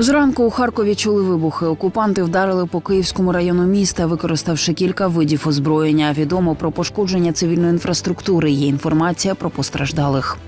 Зранку у Харкові чули вибухи. Окупанти вдарили по Київському району міста, використавши кілька видів озброєння. Відомо про пошкодження цивільної інфраструктури. Є інформація про постраждалих.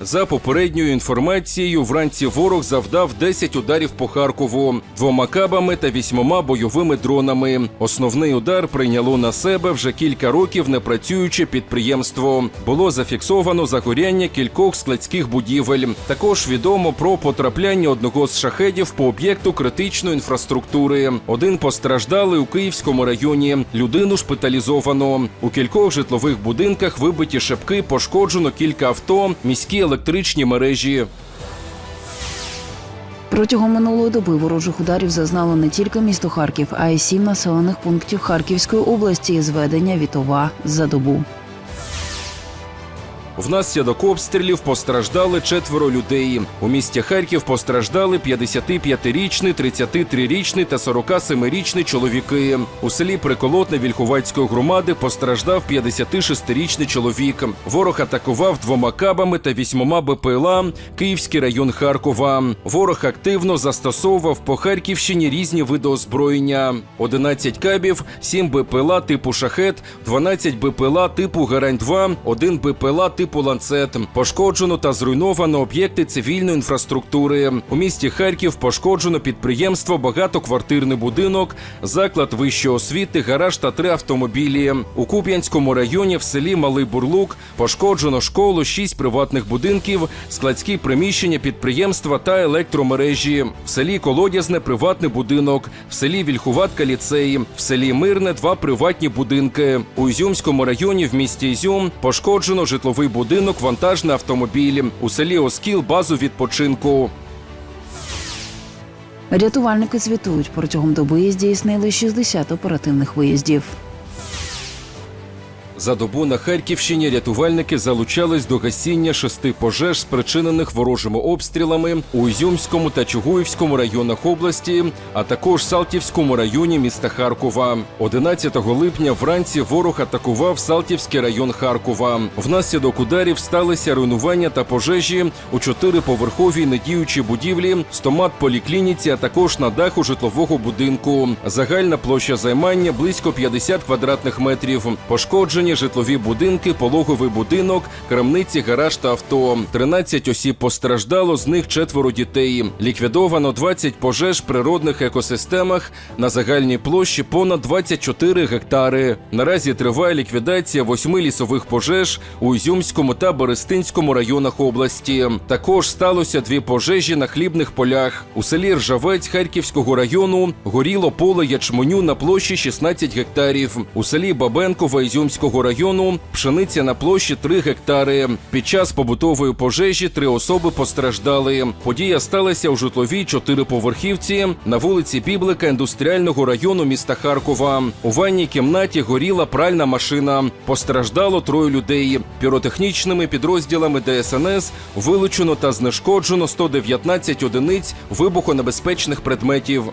За попередньою інформацією, вранці ворог завдав 10 ударів по Харкову двома кабами та вісьмома бойовими дронами. Основний удар прийняло на себе вже кілька років непрацююче підприємство. Було зафіксовано загоряння кількох складських будівель. Також відомо про потрапляння одного з шахедів по об'єкту критичної інфраструктури. Один постраждалий у Київському районі. Людину шпиталізовано. У кількох житлових будинках вибиті шибки, пошкоджено кілька авто, міські електричні мережі. Протягом минулої доби ворожих ударів зазнало не тільки місто Харків, а й сім населених пунктів Харківської області. Зведення вітова за добу. Внаслідок обстрілів постраждали четверо людей. У місті Харків постраждали 55-річний, 33-річний та 47-річний чоловіки. У селі Приколотне Вільховацької громади постраждав 56-річний чоловік. Ворог атакував двома кабами та вісьмома БПЛА Київський район Харкова. Ворог активно застосовував по Харківщині різні види озброєння: 11 кабів, 7 БПЛА типу шахет, 12 БПЛА типу Гарань 2 1 БПЛА типу ланцет. Пошкоджено та зруйновано об'єкти цивільної інфраструктури. У місті Харків пошкоджено підприємство, багатоквартирний будинок, заклад вищої освіти, гараж та три автомобілі. У Куп'янському районі в селі Малий Бурлук пошкоджено школу, шість приватних будинків, складські приміщення підприємства та електромережі. В селі Колодязне приватний будинок, в селі Вільхуватка ліцей, в селі Мирне два приватні будинки. У Ізюмському районі в місті Ізюм пошкоджено житловий вантажний автомобілі У селі Оскіл базу відпочинку. Рятувальники звітують протягом доби здійснили 60 оперативних виїздів. За добу на Харківщині рятувальники залучались до гасіння шести пожеж, спричинених ворожими обстрілами у Ізюмському та Чугуївському районах області, а також Салтівському районі міста Харкова. 11 липня вранці ворог атакував Салтівський район Харкова. Внаслідок ударів сталися руйнування та пожежі у чотириповерховій недіючій будівлі, стомат поліклініці, а також на даху житлового будинку. Загальна площа займання близько 50 квадратних метрів. Пошкоджені житлові будинки, пологовий будинок, крамниці, гараж та авто. 13 осіб постраждало, з них четверо дітей. Ліквідовано 20 пожеж в природних екосистемах на загальній площі понад 24 гектари. Наразі триває ліквідація восьми лісових пожеж у Ізюмському та Берестинському районах області. Також сталося дві пожежі на хлібних полях. У селі Ржавець Харківського району горіло поле ячменю на площі 16 гектарів. У селі Бабенково Ізюмського району пшениця на площі 3 гектари. Під час побутової пожежі три особи постраждали. Подія сталася у житловій чотириповерхівці на вулиці Біблика індустріального району міста Харкова. У ванній кімнаті горіла пральна машина. Постраждало троє людей. Піротехнічними підрозділами ДСНС вилучено та знешкоджено 119 одиниць вибухонебезпечних предметів.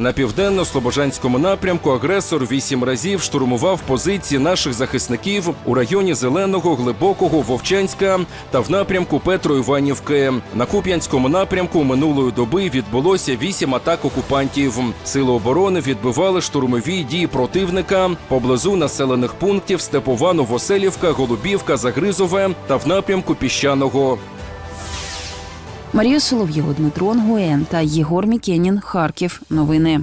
На південно-слобожанському напрямку агресор вісім разів штурмував позиції наших захисників у районі Зеленого, Глибокого, Вовчанська та в напрямку Петро-Іванівки. На Куп'янському напрямку минулої доби відбулося вісім атак окупантів. Сили оборони відбивали штурмові дії противника поблизу населених пунктів Степова, Новоселівка, Голубівка, Загризове та в напрямку Піщаного. Марія Солов'єва, Дмитро Ангуєн та Єгор Мікенін. Харків. Новини.